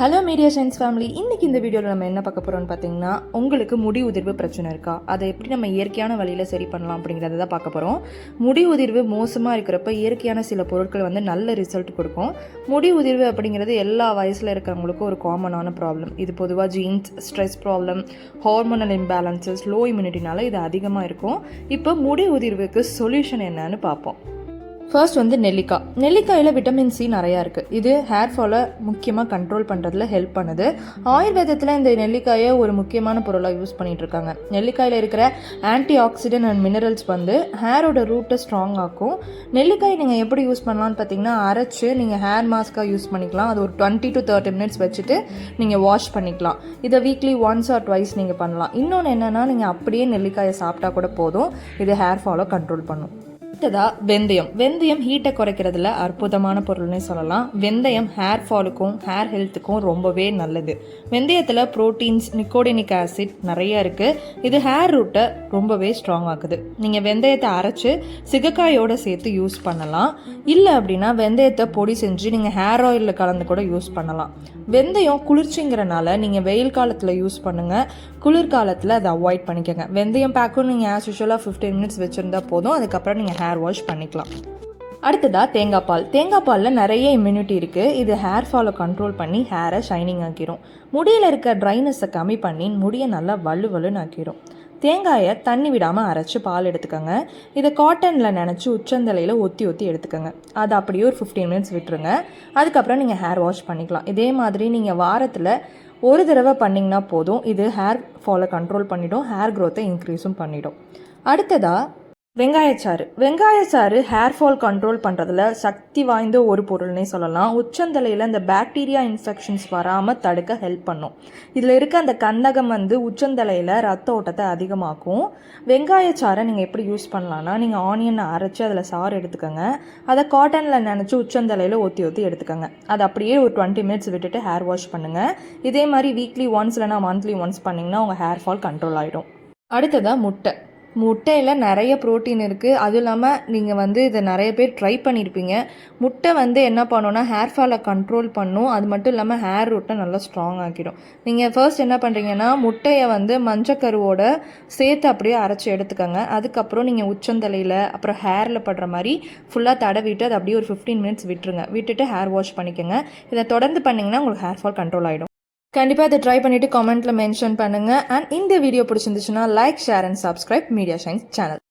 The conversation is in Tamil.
ஹலோ மீடியா சயின்ஸ் ஃபேமிலி இன்னைக்கு இந்த வீடியோவில் நம்ம என்ன பார்க்க போகிறோம்னு பார்த்தீங்கன்னா உங்களுக்கு முடி உதிர்வு பிரச்சனை இருக்கா? அதை எப்படி நம்ம இயற்கையான வழியில் சரி பண்ணலாம் அப்படிங்கிறத தான் பார்க்க போகிறோம் முடி உதிர்வு மோசமாக இருக்கிறப்ப இயற்கையான சில பொருட்கள் வந்து நல்ல ரிசல்ட் கொடுக்கும். முடி உதிர்வு அப்படிங்கிறது எல்லா வயசில் இருக்கிறவங்களுக்கும் ஒரு காமனான ப்ராப்ளம் இது பொதுவாக genes stress problem hormonal imbalances low இம்யூனிட்டினால இது அதிகமாக இருக்கும். இப்போ முடி உதிர்வுக்கு சொல்யூஷன் என்னன்னு பார்ப்போம். ஃபர்ஸ்ட் வந்து நெல்லிக்காய் நெல்லிக்காயில் விட்டமின் சி நிறையா இருக்குது இது ஹேர் ஃபாலை முக்கியமாக கண்ட்ரோல் பண்ணுறதுல ஹெல்ப் பண்ணுது. ஆயுர்வேதத்தில் இந்த நெல்லிக்காயை ஒரு முக்கியமான பொருளாக யூஸ் பண்ணிகிட்டு இருக்காங்க. நெல்லிக்காயில் இருக்கிற ஆன்டி ஆக்சிடென்ட் அண்ட் மினரல்ஸ் வந்து ஹேரோட ரூட்டை ஸ்ட்ராங் ஆக்கும். நெல்லிக்காய் நீங்கள் எப்படி யூஸ் பண்ணலாம்னு பார்த்தீங்கன்னா அரைச்சு நீங்கள் ஹேர் மாஸ்க்காக யூஸ் பண்ணிக்கலாம். அது ஒரு டுவெண்ட்டி டு தேர்ட்டி மினிட்ஸ் வச்சுட்டு நீங்கள் வாஷ் பண்ணிக்கலாம். இதை வீக்லி ஒன்ஸ் ஆர் ட்வைஸ் நீங்கள் பண்ணலாம். இன்னொன்று என்னென்னா நீங்கள் அப்படியே நெல்லிக்காயை சாப்பிட்டா கூட போதும். இது ஹேர் ஃபாலை கண்ட்ரோல் பண்ணும். அடுத்ததா வெந்தயம். வெந்தயம் ஹீட்டை குறைக்கிறதுல அற்புதமான பொருள்னே சொல்லலாம். வெந்தயம் ஹேர் ஃபாலுக்கும் ஹேர் ஹெல்த்துக்கும் ரொம்பவே நல்லது. வெந்தயத்தில் ப்ரோட்டீன்ஸ் நிக்கோடினிக் ஆசிட் நிறைய இருக்குது இது ஹேர் ரூட்டை ரொம்பவே ஸ்ட்ராங் ஆக்குது. நீங்கள் வெந்தயத்தை அரைச்சு சிகக்காயோட சேர்த்து யூஸ் பண்ணலாம். இல்லை அப்படின்னா வெந்தயத்தை பொடி செஞ்சு நீங்கள் ஹேர் ஆயிலில் கலந்து கூட யூஸ் பண்ணலாம். வெந்தயம் குளிர்ச்சிங்கிறனால நீங்கள் வெயில் காலத்தில் யூஸ் பண்ணுங்கள் குளிர்காலத்தில் அதை அவாய்ட் பண்ணிக்கோங்க. வெந்தயம் பேக்கும் நீங்கள் ஆஸ் யூஷுவலாக ஃபிஃப்டீன் மினிட்ஸ் வச்சுருந்தா போதும். அதுக்கப்புறம் நீங்கள் ஹேர் ஹேர் வாஷ் பண்ணிக்கலாம். அடுத்ததா தேங்காய் பால். தேங்காய் பாலில் நிறைய இம்யூனிட்டி இருக்குது இது ஹேர் ஃபாலை கண்ட்ரோல் பண்ணி ஹேரை ஷைனிங் ஆக்கிரும். முடியில் இருக்க ட்ரைனஸை கம்மி பண்ணி முடியை நல்லா வலு வலுன்னு ஆக்கிரும். தேங்காயை தண்ணி விடாமல் அரைச்சி பால் எடுத்துக்கோங்க. இதை காட்டனில் நினச்சி உச்சந்தலையில் ஒத்தி ஒத்தி எடுத்துக்கோங்க. அது அப்படியே ஒரு ஃபிஃப்டீன் மினிட்ஸ் விட்டுருங்க. அதுக்கப்புறம் நீங்கள் ஹேர் வாஷ் பண்ணிக்கலாம். இதே மாதிரி நீங்கள் வாரத்தில் ஒரு தடவை பண்ணிங்கன்னா போதும். இது ஹேர் ஃபாலை கண்ட்ரோல் பண்ணிவிடும் ஹேர் க்ரோத்தை இன்க்ரீஸும் பண்ணிவிடும் அடுத்ததாக வெங்காயச்சாறு. வெங்காயச்சாறு ஹேர் ஃபால் கண்ட்ரோல் பண்ணுறதுல சக்தி வாய்ந்த ஒரு பொருள்னே சொல்லலாம். உச்சந்தலையில் இந்த பாக்டீரியா இன்ஃபெக்ஷன்ஸ் வராமல் தடுக்க ஹெல்ப் பண்ணும். இதில் இருக்க அந்த கந்தகம் வந்து உச்சந்தலையில் ரத்த ஓட்டத்தை அதிகமாக்கும். வெங்காயச்சாரை நீங்கள் எப்படி யூஸ் பண்ணலான்னா நீங்கள் ஆனியனை அரைச்சி அதில் சாறு எடுத்துக்கோங்க. அதை காட்டனில் நினச்சி உச்சந்தலையில் ஒத்தி ஒத்தி எடுத்துக்கோங்க. அது அப்படியே ஒரு டுவெண்ட்டி மினிட்ஸ் விட்டுட்டு ஹேர் வாஷ் பண்ணுங்கள் இதே மாதிரி வீக்லி ஒன்ஸ் இல்லைனா மந்த்லி ஒன்ஸ் பண்ணிங்கன்னா உங்கள் ஹேர் ஃபால் கண்ட்ரோல் ஆகிடும் அடுத்ததாக முட்டை. முட்டையில் நிறைய ப்ரோட்டீன் இருக்குது அதுவும் இல்லாமல் நீங்கள் வந்து இதை நிறைய பேர் ட்ரை பண்ணியிருப்பீங்க முட்டை வந்து என்ன பண்ணோன்னா ஹேர் ஃபாலை கண்ட்ரோல் பண்ணும். அது மட்டும் இல்லாமல் ஹேர் ரூட்டை நல்லா ஸ்ட்ராங் ஆக்கிடும். நீங்கள் ஃபர்ஸ்ட் என்ன பண்ணுறீங்கன்னா முட்டையை வந்து மஞ்சக்கருவோட சேர்த்து அப்படியே அரைச்சி எடுத்துக்கோங்க. அதுக்கப்புறம் நீங்கள் உச்சந்தலையில் அப்புறம் ஹேரில் படுற மாதிரி ஃபுல்லாக தடவிட்டு அதை அப்படியே ஒரு ஃபிஃப்டீன் மினிட்ஸ் விட்டுருங்க. விட்டுட்டு ஹேர் வாஷ் பண்ணிக்கோங்க. இதை தொடர்ந்து பண்ணிங்கன்னா உங்களுக்கு ஹேர் ஃபால் கண்ட்ரோல் ஆகிடும் கண்டிப்பாக இதை ட்ரை பண்ணிவிட்டு கமெண்ட்டில் மென்ஷன் பண்ணுங்கள் அண்ட் இந்த வீடியோ பிடிச்சிருந்துச்சுன்னா like share and subscribe media science channel